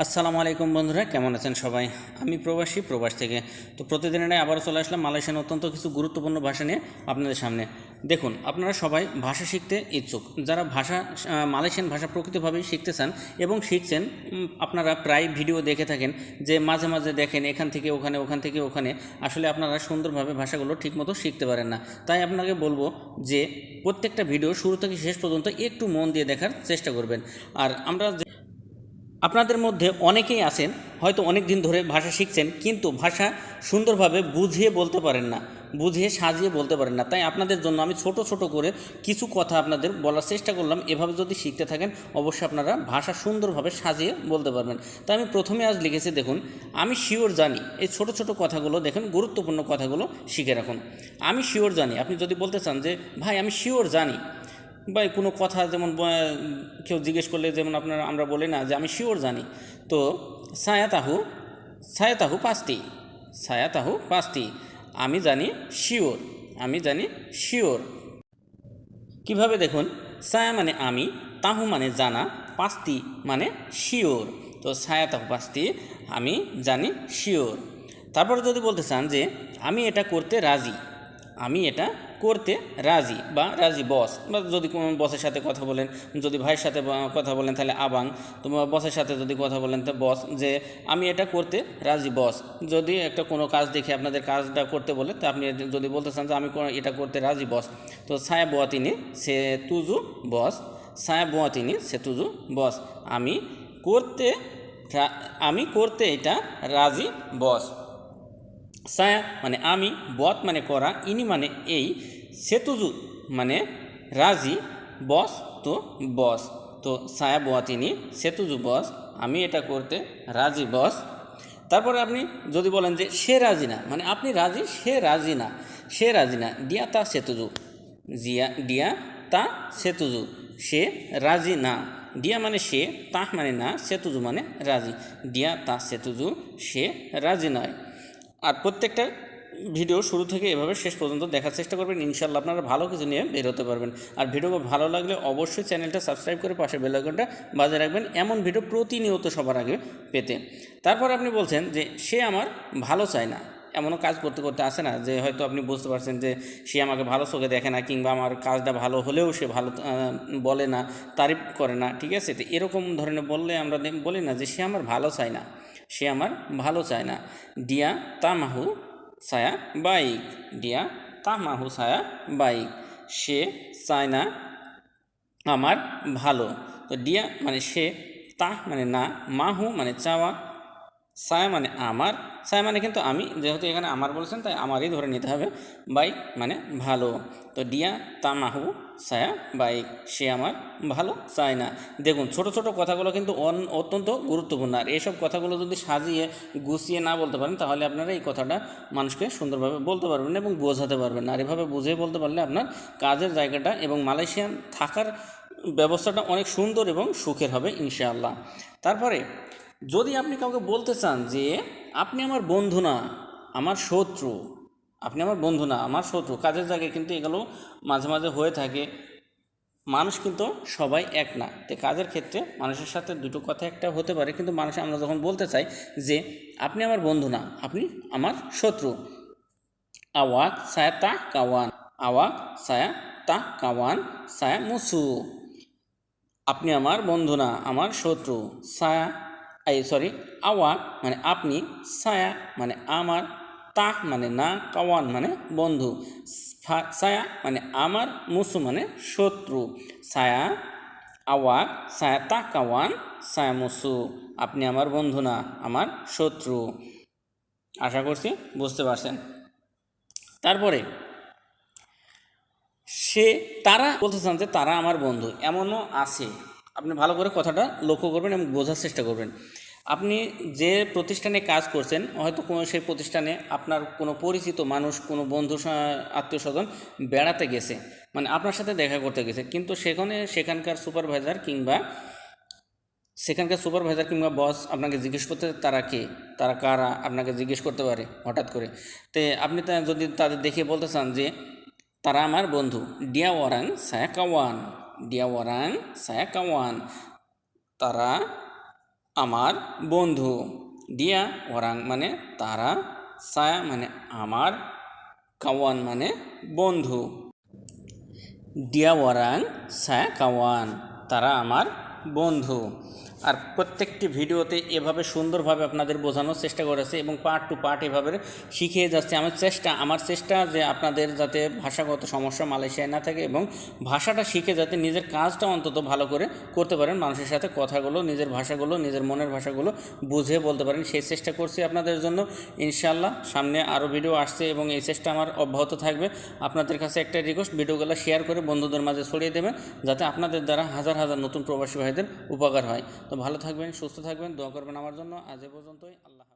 আসসালামু আলাইকুম বন্ধুরা, কেমন আছেন সবাই? আমি প্রবাসী, প্রবাস থেকে। তো প্রতিদিনের আবারও চলে আসলাম মালয়েশিয়ান অত্যন্ত কিছু গুরুত্বপূর্ণ ভাষা নিয়ে আপনাদের সামনে। দেখুন, আপনারা সবাই ভাষা শিখতে ইচ্ছুক। যারা ভাষা মালয়েশিয়ান ভাষা প্রকৃতভাবেই শিখতে চান এবং শিখছেন আপনারা প্রায় ভিডিও দেখে থাকেন যে মাঝে মাঝে দেখেন এখান থেকে ওখানে, ওখান থেকে ওখানে। আসলে আপনারা সুন্দরভাবে ভাষাগুলো ঠিকমতো শিখতে পারেন না। তাই আপনাকে বলব যে প্রত্যেকটা ভিডিও শুরু থেকে শেষ পর্যন্ত একটু মন দিয়ে দেখার চেষ্টা করবেন। আর আমরা আপনাদের মধ্যে অনেকেই আছেন, হয়তো অনেক দিন ধরে ভাষা শিখছেন, কিন্তু ভাষা সুন্দরভাবে বুঝিয়ে বলতে পারেন না, বুঝিয়ে সাজিয়ে বলতে পারেন না। তাই আপনাদের জন্য আমি ছোট ছোট করে কিছু কথা আপনাদের বলার চেষ্টা করলাম। এভাবে যদি শিখতে থাকেন, অবশ্যই আপনারা ভাষা সুন্দরভাবে সাজিয়ে বলতে পারবেন। তাই আমি প্রথমে আজ লিখেছি, দেখুন, আমি শিওর জানি। এই ছোট ছোট কথাগুলো, দেখুন, গুরুত্বপূর্ণ কথাগুলো শিখে রাখুন। আমি শিওর জানি। আপনি যদি বলতে চান যে, ভাই, আমি শিওর জানি। বা কোনো কথা যেমন কেউ জিজ্ঞেস করলে যেমন আপনারা, আমরা বলি না যে আমি শিওর জানি। তো, সায়াতাহু সায়াতাহু পাঁচটি সায়াতাহু পাঁচটি। আমি জানি শিওর আমি জানি শিওর কীভাবে দেখুন? সায়া মানে আমি, তাহু মানে জানা, পাঁচটি মানে শিওর তো সায়া তাহু পাঁচটি, আমি জানি শিওর তারপরে যদি বলতে চান যে, আমি এটা করতে রাজি আমি এটা করতে রাজি বা রাজি বস। বা যদি কোনো বসের সাথে কথা বলেন, যদি ভাইয়ের সাথে কথা বলেন, তাহলে আবাং। তোমার বসের সাথে যদি কথা বলেন, তো বস যে আমি এটা করতে রাজি বস। যদি একটা কোনো কাজ দেখে আপনাদের কাজটা করতে বলে, তো আপনি যদি বলতে চান যে আমি এটা করতে রাজি বস, তো সায়া বোয়া তিনি, সে তুজু বস। ছায়া বোয়া তিনি, সে তুজু বস। আমি করতে আমি করতে এটা রাজি বস। সায়া মানে আমি বত মানে করা, ইনি মানে এই সেতুজু মানে রাজি, বস তো বস। তো সায়া বয়াতিনি সেতুজু বস, আমি এটা করতে রাজি, বস। তারপরে আপনি যদি বলেন যে সে রাজি না মানে আপনি রাজি, সে রাজি না, সে রাজি না, দিয়া তা সেতুজু জিয়া, দিয়া তা সেতুজু সে রাজি না, দিয়া মানে সে, তাহ মানে না সেতুজু মানে রাজি, দিয়া তা সেতুজু সে রাজি নয়। আর প্রত্যেকটা ভিডিও শুরু থেকে এভাবে শেষ পর্যন্ত দেখার চেষ্টা করবেন। ইনশাল্লাহ আপনারা ভালো কিছু নিয়ে বেরোতে পারবেন। আর ভিডিও ভালো লাগলে অবশ্যই চ্যানেলটা সাবস্ক্রাইব করে পাশে বেল আইকনটা বাজিয়ে রাখবেন এমন ভিডিও প্রতিনিয়ত সবার আগে পেতে। তারপর আপনি বলছেন যে, সে আমার ভালো চায় না। এমনও কাজ করতে করতে আসে না যে, হয়তো আপনি বুঝতে পারছেন যে, সে আমাকে ভালো চোখে দেখে না কিংবা আমার কাজটা ভালো হলেও সে ভালো বলে না, তারিফ করে না, ঠিক আছে? তো এরকম ধরনের বললে আমরা বলি না যে, সে আমার ভালো চায় না। সে আমার ভালো চায় না। ডিয়া তামাহু ছায়া বাইক ডিয়া তামাহু ছায়া বাইক, সে চায় না আমার ভালো। তো ডিয়া মানে সে তাহ মানে না, মাহু মানে চাওয়া সায়া মানে আমার, সায়া মানে কিন্তু আমি, যেহেতু এখানে আমার বলছেন, তাই আমারই ধরে নিতে হবে। বাইক মানে ভালো। তো ডিয়া তামাহু সায়া বাইক সে আমার ভালো চায় না। দেখুন, ছোট ছোট কথাগুলো কিন্তু অত্যন্ত গুরুত্বপূর্ণ। আর এইসব কথাগুলো যদি সাজিয়ে, গুছিয়ে না বলতে পারেন, তাহলে আপনারা এই কথাটা মানুষকে সুন্দরভাবে বলতে পারবেন এবং বোঝাতে পারবেন। আর এভাবে বুঝিয়ে বলতে পারলে আপনার কাজের জায়গাটা এবং মালয়েশিয়ান থাকার ব্যবস্থাটা অনেক সুন্দর এবং সুখের হবে, ইনশাআল্লাহ। তারপরে যদি আপনি কাউকে বলতে চান যে আপনি আমার বন্ধু না, আমার শত্রু, আপনি আমার বন্ধু না, আমার শত্রু, কাজের জায়গায় কিন্তু এগুলো মাঝে মাঝে হয়ে থাকে, মানুষ কিন্তু সবাই এক না। তো কাজের ক্ষেত্রে মানুষের সাথে দুটো কথা একটা হতে পারে, কিন্তু মানুষ আমরা যখন বলতে চাই যে আপনি আমার বন্ধু না, আপনি আমার শত্রু। আওয়াক সায়া তা কাওয়ান, আওয়াক সায়া তা কাওয়ান, সায়া মুসু। আপনি আমার বন্ধু না, আমার শত্রু। সায়া এই সরি আওয়া মানে আপনি সায়া মানে আমার, তাহ মানে না, কাওয়ান মানে বন্ধু সায়া মানে আমার, মুসু মানে শত্রু সায়া আওয়া সায়া তা কাওয়ান সায়া মুসু, আপনি আমার বন্ধু না, আমার শত্রু। আশা করছি বুঝতে পারছেন। তারপরে, সে, তারা বলতে চান যে তারা আমার বন্ধু, এমনও আছে। আপনি ভালো করে কথাটা লক্ষ্য করবেন এবং বোঝার চেষ্টা করবেন। আপনি যে প্রতিষ্ঠানে কাজ করছেন, হয়তো কোনো সেই প্রতিষ্ঠানে আপনার কোনো পরিচিত মানুষ, কোনো বন্ধু আত্মীয় স্বজন বেড়াতে গেছে মানে আপনার সাথে দেখা করতে গেছে, কিন্তু সেখানে, সেখানকার সুপারভাইজার কিংবা সেখানকার সুপারভাইজার কিংবা বস আপনাকে জিজ্ঞেস করতে, তারা কে? তারা কারা? আপনাকে জিজ্ঞেস করতে পারে হঠাৎ করে। তে আপনি যদি তাদের দেখে বলতে চান যে, তারা আমার বন্ধু, ডিয়া ওয়ারাং সায়া কাওয়ান ডিয়া ওয়ারাং সায়া তারা আমার বন্ধু দিয়া ওরাং মানে তারা সায়া মানে আমার কাওয়ান মানে বন্ধু ডিয়া ওয়ারাং সায়া কাওয়ান তারা আমার বন্ধু আর প্রত্যেকটি ভিডিওতে এভাবে সুন্দরভাবে আপনাদের বোঝানোর চেষ্টা করেছে এবং পার্ট টু পার্ট এভাবে শিখিয়ে যাচ্ছে। আমার চেষ্টা আমার চেষ্টা যে আপনাদের যাতে ভাষাগত সমস্যা মালয়েশিয়ায় না থাকে এবং ভাষাটা শিখে যাতে নিজের কাজটা অন্তত ভালো করে করতে পারেন, মানুষের সাথে কথাগুলো, নিজের ভাষাগুলো, নিজের মনের ভাষাগুলো বুঝে বলতে পারেন। সেই চেষ্টা করছি আপনাদের জন্য। ইনশাল্লাহ সামনে আরও ভিডিও আসছে এবং এই চেষ্টা আমার অব্যাহত থাকবে। আপনাদের কাছে একটা রিকোয়েস্ট ভিডিওগুলো শেয়ার করে বন্ধুদের মাঝে ছড়িয়ে দেবেন, যাতে আপনাদের দ্বারা হাজার হাজার নতুন প্রবাসী ভাইদের উপকার হয়। তো ভালো থাকবেন সুস্থ থাকবেন দোয়া করবেন আমার জন্য আজ এ পর্যন্তই আল্লাহ।